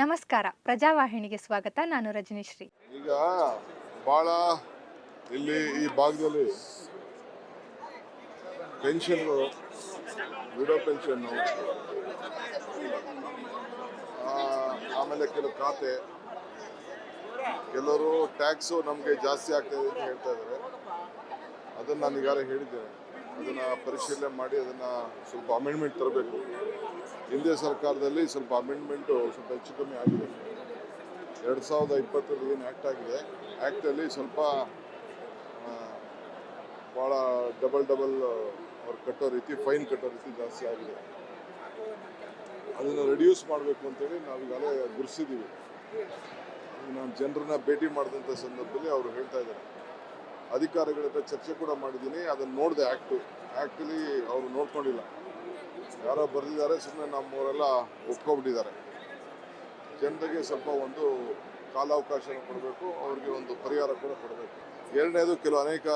ನಮಸ್ಕಾರ. ಪ್ರಜಾವಾಹಿನಿಗೆ ಸ್ವಾಗತ. ನಾನು ರಜನಿಶ್ರೀ. ಈಗ ಭಾಳ ಇಲ್ಲಿ ಈ ಭಾಗದಲ್ಲಿ ಪೆನ್ಷನ್ ವಿಡೋ ಪೆನ್ಷನ್ನು ಆಮೇಲೆ ಕೆಲವು ಖಾತೆ. ಕೆಲವರು ಟ್ಯಾಕ್ಸು ನಮಗೆ ಜಾಸ್ತಿ ಆಗ್ತದೆ ಅಂತ ಹೇಳ್ತಾ ಇದ್ದಾರೆ. ಅದನ್ನು ನಾನು ಈಗಾಗಲೇ ಹೇಳಿದ್ದೇನೆ. ಅದನ್ನು ಪರಿಶೀಲನೆ ಮಾಡಿ, ಅದನ್ನು ಸ್ವಲ್ಪ ಅಮೆಂಡ್ಮೆಂಟ್ ತರಬೇಕು. ಹಿಂದೆ ಸರ್ಕಾರದಲ್ಲಿ ಸ್ವಲ್ಪ ಅಮೆಂಡ್ಮೆಂಟು ಸ್ವಲ್ಪ ಹೆಚ್ಚು ಕಮ್ಮಿ ಆಗಿದೆ. ಎರಡು ಸಾವಿರದ ಇಪ್ಪತ್ತರಲ್ಲಿ ಏನು ಆ್ಯಕ್ಟ್ ಆಗಿದೆ ಆ್ಯಕ್ಟಲ್ಲಿ ಸ್ವಲ್ಪ ಭಾಳ ಡಬಲ್ ಡಬಲ್ ಅವ್ರು ಕಟ್ಟೋ ರೀತಿ ಫೈನ್ ಕಟ್ಟೋ ರೀತಿ ಜಾಸ್ತಿ ಆಗಿದೆ. ಅದನ್ನು ರೆಡ್ಯೂಸ್ ಮಾಡಬೇಕು ಅಂತೇಳಿ ನಾವು ಈಗಾಗಲೇ ಗುರುಸಿದ್ದೀವಿ ನಾನು ಜನರನ್ನ ಭೇಟಿ ಮಾಡಿದಂಥ ಸಂದರ್ಭದಲ್ಲಿ ಅವರು ಹೇಳ್ತಾ ಇದ್ದಾರೆ. ಅಧಿಕಾರಿಗಳ ಚರ್ಚೆ ಕೂಡ ಮಾಡಿದ್ದೀನಿ, ಅದನ್ನು ನೋಡಿದೆ ಆ್ಯಕ್ಟು ಆ್ಯಕ್ಟಲ್ಲಿ ಅವರು ನೋಡ್ಕೊಂಡಿಲ್ಲ. ಯಾರೋ ಬರೆದಿದ್ದಾರೆ ಸುಮ್ಮನೆ ನಮ್ಮವರೆಲ್ಲ ಒಪ್ಕೊಬಿಟ್ಟಿದ್ದಾರೆ ಜನರಿಗೆ ಸ್ವಲ್ಪ ಒಂದು ಕಾಲಾವಕಾಶನ ಕೊಡಬೇಕು, ಅವ್ರಿಗೆ ಒಂದು ಪರಿಹಾರ ಕೂಡ ಕೊಡಬೇಕು. ಎರಡನೇದು, ಕೆಲವು ಅನೇಕ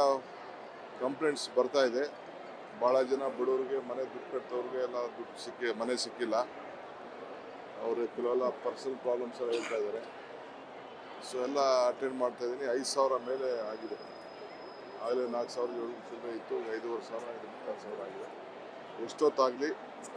ಕಂಪ್ಲೇಂಟ್ಸ್ ಬರ್ತಾ ಇದೆ. ಭಾಳ ಜನ ಬಡವರಿಗೆ, ಮನೆ ದುಡ್ಡು ಕಟ್ಟೋರಿಗೆ ಎಲ್ಲ ದುಡ್ಡು ಸಿಕ್ಕಿ, ಮನೆ ಸಿಕ್ಕಿಲ್ಲ. ಅವರು ಕೆಲವೆಲ್ಲ ಪರ್ಸನಲ್ ಪ್ರಾಬ್ಲಮ್ಸ್ ಎಲ್ಲ ಹೇಳ್ತಾ ಇದ್ದಾರೆ. ಸೊ ಎಲ್ಲ ಅಟೆಂಡ್ ಮಾಡ್ತಾ ಇದ್ದೀನಿ. ಐದು ಸಾವಿರ ಮೇಲೆ ಆಗಿದೆ. ಆಗಲೇ ನಾಲ್ಕು ಸಾವಿರದ ಏಳು ಚಿಲ್ಲರೆ ಇತ್ತು, ಐದೂವರೆ ಸಾವಿರ ಮುಕ್ಕಾಲು ಸಾವಿರ ಆಗಿದೆ. ಎಷ್ಟೊತ್ತಾಗಲಿ,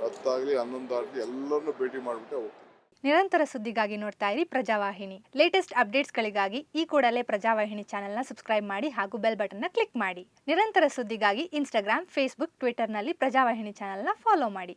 ಹತ್ತಾಗಲಿ, ಹನ್ನೊಂದಾಗಲಿ ಎಲ್ಲರನ್ನೂ ಭೇಟಿ ಮಾಡಿಬಿಟ್ಟೆ ಹೋಗ್ತೀನಿ. ನಿರಂತರ ಸುದ್ದಿಗಾಗಿ ನೋಡ್ತಾ ಇರಿ ಪ್ರಜಾವಾಹಿನಿ. ಲೇಟೆಸ್ಟ್ ಅಪ್ಡೇಟ್ಸ್ಗಳಿಗಾಗಿ ಈ ಕೂಡಲೇ ಪ್ರಜಾವಾಹಿನಿ ಚಾನೆಲ್ನ ಸಬ್ಸ್ಕ್ರೈಬ್ ಮಾಡಿ ಹಾಗೂ ಬೆಲ್ ಬಟನ್ನ ಕ್ಲಿಕ್ ಮಾಡಿ. ನಿರಂತರ ಸುದ್ದಿಗಾಗಿ ಇನ್ಸ್ಟಾಗ್ರಾಮ್ ಫೇಸ್ಬುಕ್ ಟ್ವಿಟರ್ನಲ್ಲಿ ಪ್ರಜಾವಾಹಿನಿ ಚಾನೆಲ್ನ ಫಾಲೋ ಮಾಡಿ.